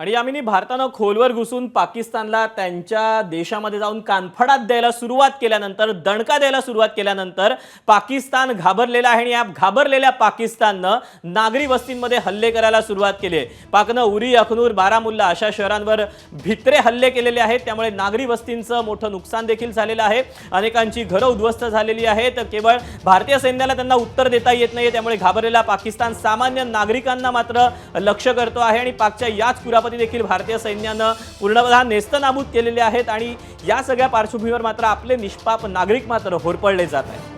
आणि यामिनी भारतानं खोलवर घुसून पाकिस्तानला त्यांच्या देशामध्ये जाऊन कानफडात द्यायला सुरुवात केल्यानंतर दणका द्यायला सुरुवात केल्यानंतर पाकिस्तान घाबरलेला आहे आणि या घाबरलेल्या पाकिस्ताननं नागरी वस्तींमध्ये हल्ले करायला सुरुवात केली आहे. पाकनं उरी अखनूर बारामुल्ला अशा शहरांवर भित्रे हल्ले केलेले आहेत. त्यामुळे नागरी वस्तींचं मोठं नुकसान देखील झालेलं आहे. अनेकांची घरं उद्ध्वस्त झालेली आहेत. केवळ भारतीय सैन्याला त्यांना उत्तर देता येत नाही त्यामुळे घाबरलेला पाकिस्तान सामान्य नागरिकांना मात्र लक्ष करतो आहे आणि पाकच्या याच सेनापती देखील भारतीय सैन्यानं पूर्णतः नेस्तनाबूत केलेले आहेत आणि या सगळ्या पार्श्वभूमीवर मात्र आपले निष्पाप नागरिक मात्र होरपळले जात आहेत.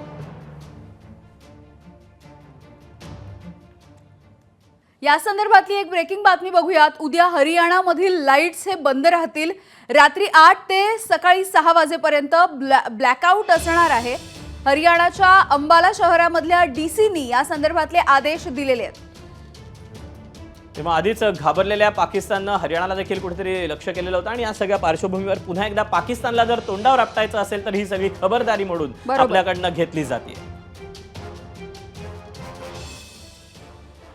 या संदर्भातली एक ब्रेकिंग बातमी बघूयात. उद्या हरियाणामधील लाईट्स हे बंद राहतील. रात्री आठ ते सकाळी सहा वाजेपर्यंत ब्लॅ ब्लॅकआउट असणार आहे. हरियाणाच्या अंबाला शहरामधल्या डी सीनी या संदर्भातले आदेश दिलेले आहेत. तेव्हा आधीच घाबरलेल्या पाकिस्ताननं हरियाणाला देखील कुठेतरी लक्ष केलेलं होतं आणि या सगळ्या पार्श्वभूमीवर पुन्हा एकदा पाकिस्तानला जर तोंडावर आपटायचं असेल तर ही सगळी खबरदारी म्हणून. आपल्याकडनं घेतली जाते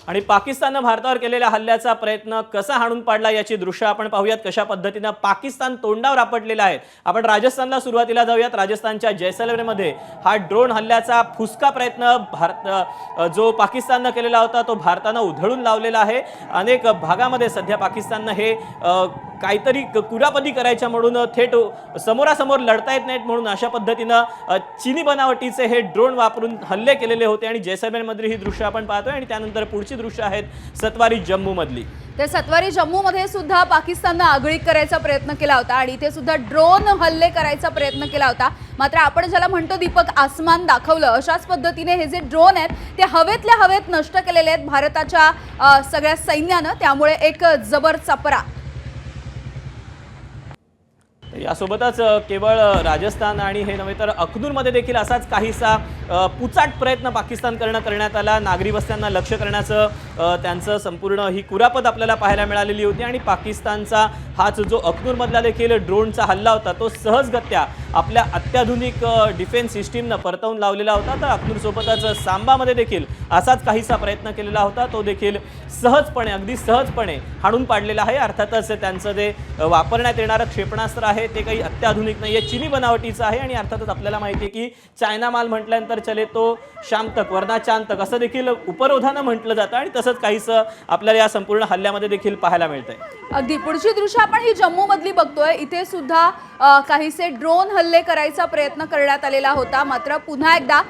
आणि पाकिस्ताननं भारतावर केलेल्या हल्ल्याचा प्रयत्न कसा हाणून पाडला याची दृश्य आपण पाहूयात. कशा पद्धतीनं पाकिस्तान तोंडावर आपटलेला आहे. आपण राजस्थानला सुरुवातीला जाऊयात. राजस्थानच्या जैसलमेरमध्ये हा ड्रोन हल्ल्याचा फुसका प्रयत्न भारत जो पाकिस्ताननं केलेला होता तो भारतानं उधळून लावलेला आहे. अनेक भागामध्ये सध्या पाकिस्ताननं हे काहीतरी क- करायच्या म्हणून थेट समोरासमोर लढता येत नाहीत म्हणून अशा पद्धतीनं चिनी बनावटीचे हे ड्रोन वापरून हल्ले केलेले होते आणि जैसलमेरमधली ही दृश्य आपण पाहतोय आणि त्यानंतर पुढची दृश्य आहेत सत्वारी जम्मूमधली. तर सत्वारी जम्मूमध्ये सुद्धा पाकिस्ताननं आगळीक करायचा प्रयत्न केला होता आणि इथे सुद्धा ड्रोन हल्ले करायचा प्रयत्न केला होता. मात्र आपण ज्याला म्हणतो दीपक आसमान दाखवलं अशाच पद्धतीने हे जे ड्रोन आहेत ते हवेतल्या हवेत नष्ट केलेले आहेत भारताच्या सगळ्या सैन्यानं. त्यामुळे एक जबर चपरा. यासोबतच केवळ राजस्थान आणि हे नव्हे तर अखनूरमध्ये देखील असाच काहीसा पुचाट प्रयत्न पाकिस्तान करणं करण्यात आला. नागरी वस्त्यांना लक्ष करण्याचं त्यांचं संपूर्ण ही कुरापत आपल्याला पाहायला मिळालेली होती. आणि पाकिस्तानचा हाच जो अखनूरमधला देखील ड्रोनचा हल्ला होता तो सहजगत्या आपल्या अत्याधुनिक डिफेन्स सिस्टीमनं परतवून लावलेला होता. तर अकनूरसोबतच सांबामध्ये देखील असाच काहीसा प्रयत्न केलेला होता. तो देखील सहजपणे अगदी सहजपणे हाणून पाडलेला आहे. अर्थातच त्यांचं जे वापरण्यात येणारं क्षेपणास्त्र आहे ते काही अत्याधुनिक नाही आहे चिनी बनावटीचं आहे आणि अर्थातच आपल्याला माहिती आहे की चायना माल म्हटल्यानंतर चले तो शांतक वरना चांतक असं देखील उपरोधानं म्हटलं जातं आणि तसंच काहीसं आपल्याला या संपूर्ण हल्ल्यामध्ये देखील पाहायला मिळतं आहे अगदी पुढची दृश्य आपण ही जम्मू मधली बघतोय. इथे सुद्धा काहीसे ड्रोन हल्ले करायचा प्रयत्न करण्यात आलेला होता. मात्र पुन्हा एकदा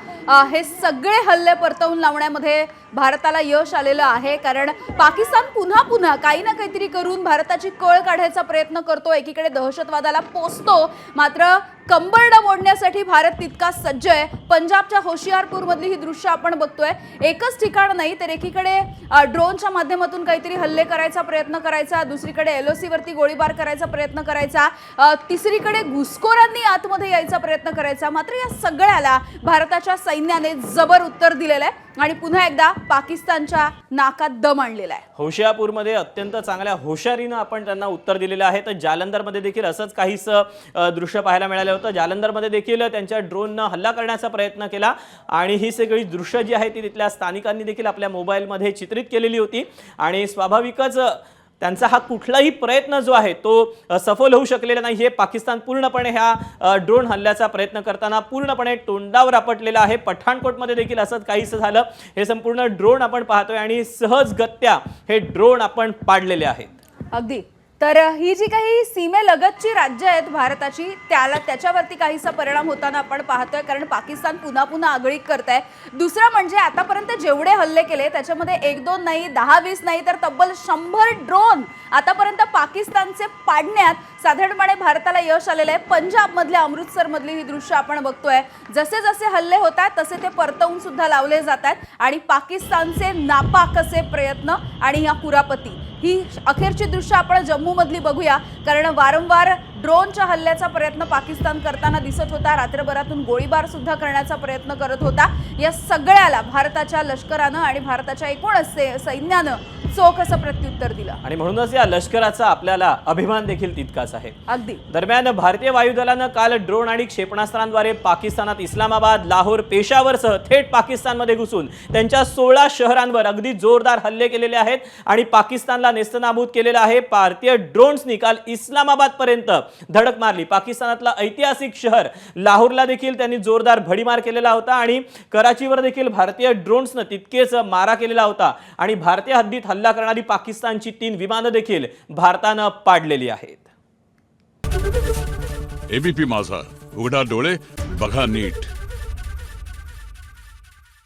हे सगळे हल्ले परतवून लावण्यामध्ये भारताला यश आलेलं आहे कारण पाकिस्तान पुन्हा पुन्हा काही ना काहीतरी करून भारताची कळ काढायचा प्रयत्न करतो. एकीकडे दहशतवादाला पोचतो मात्र कंबरड मोडण्यासाठी भारत तितका सज्ज आहे. पंजाबच्या होशियारपूरमधली ही दृश्य आपण बघतोय. एकच ठिकाण नाही तर एकीकडे ड्रोनच्या माध्यमातून काहीतरी हल्ले करायचा प्रयत्न करायचा दुसरीकडे एलओसी वरती गोळीबार करायचा प्रयत्न करायचा तिसरीकडे घुसखोरांनी आतमध्ये यायचा प्रयत्न करायचा. मात्र या सगळ्याला भारताच्या सैन्याने जबर उत्तर दिलेलं आहे. आणि पुन्हा एकदा पाकिस्तानच्या नाकात दम आणलेला आहे. होशियापूरमध्ये अत्यंत चांगल्या हुशारीनं आपण त्यांना उत्तर दिलेलं आहे. तर जालंधरमध्ये देखील असंच काहीसं दृश्य पाहायला मिळालं होतं. जालंधरमध्ये देखील त्यांच्या ड्रोननं हल्ला करण्याचा प्रयत्न केला. आणि ही सगळी दृश्य जी आहे ती तिथल्या स्थानिकांनी देखील आपल्या मोबाईलमध्ये चित्रित केलेली होती. आणि स्वाभाविकच त्यांचा हा कुठलाही प्रयत्न जो आहे तो सफल होऊ शकलेला नाही. हे पाकिस्तान पूर्णपणे ह्या ड्रोन हल्ल्याचा प्रयत्न करताना पूर्णपणे तोंडावर आपटलेला आहे. पठाणकोटमध्ये देखील असंच काहीसं झालं. हे संपूर्ण ड्रोन आपण पाहतोय आणि सहजगत्या हे ड्रोन आपण पाडलेले आहेत. अगदी. तर ही जी काही सीमेलगतची राज्य आहेत भारताची त्याला त्याच्यावरती काहीसा परिणाम होताना आपण पाहतोय कारण पाकिस्तान पुन्हा पुन्हा आगळीक करत आहे दुसरं म्हणजे आतापर्यंत जेवढे हल्ले केले त्याच्यामध्ये एक दोन नाही दहा वीस नाही तर तब्बल शंभर ड्रोन आतापर्यंत पाकिस्तानचे पाडण्यात साधारणपणे भारताला यश आलेलं आहे. पंजाबमधल्या अमृतसरमधली ही दृश्य आपण बघतोय. जसे जसे हल्ले होत आहेत तसे ते परतवून सुद्धा लावले जात आहेत आणि पाकिस्तानचे नापाक असे प्रयत्न आणि ह्या कुरापती? ही अखेरची दृश्य आपण जम्मूमधली बघूया. कारण वारंवार ड्रोनच्या हल्ल्याचा प्रयत्न पाकिस्तान करताना दिसत होता. रात्रभरातून गोळीबार सुद्धा करण्याचा प्रयत्न करत होता. या सगळ्याला भारताच्या लष्करानं आणि भारताच्या एकूणच सैन्यानं चोख असं प्रत्युत्तर दिलं. आणि म्हणूनच या लष्कराचा आपल्याला अभिमान देखील तितकाच आहे. अगदी. दरम्यान भारतीय वायुदलानं काल ड्रोन आणि क्षेपणास्त्रांद्वारे पाकिस्तानात इस्लामाबाद लाहोर पेशावरसह थेट पाकिस्तानमध्ये घुसून त्यांच्या सोळा शहरांवर अगदी जोरदार हल्ले केलेले आहेत आणि पाकिस्तानला नेस्तनाबूत केलेलं आहे. भारतीय ड्रोन्सनी काल इस्लामाबाद पर्यंत धडक मारली. पाकिस्तानातलं ऐतिहासिक शहर लाहोरला देखील त्यांनी जोरदार भडीमार केलेला होता आणि कराचीवर देखील भारतीय ड्रोन्सनं तितकेच मारा केलेला होता. आणि भारतीय हद्दीत हल्ला करणारी पाकिस्तानची तीन विमानं देखील भारतानं पाडलेली आहेत. एबीपी माझा उघडा डोळे बघा नीट.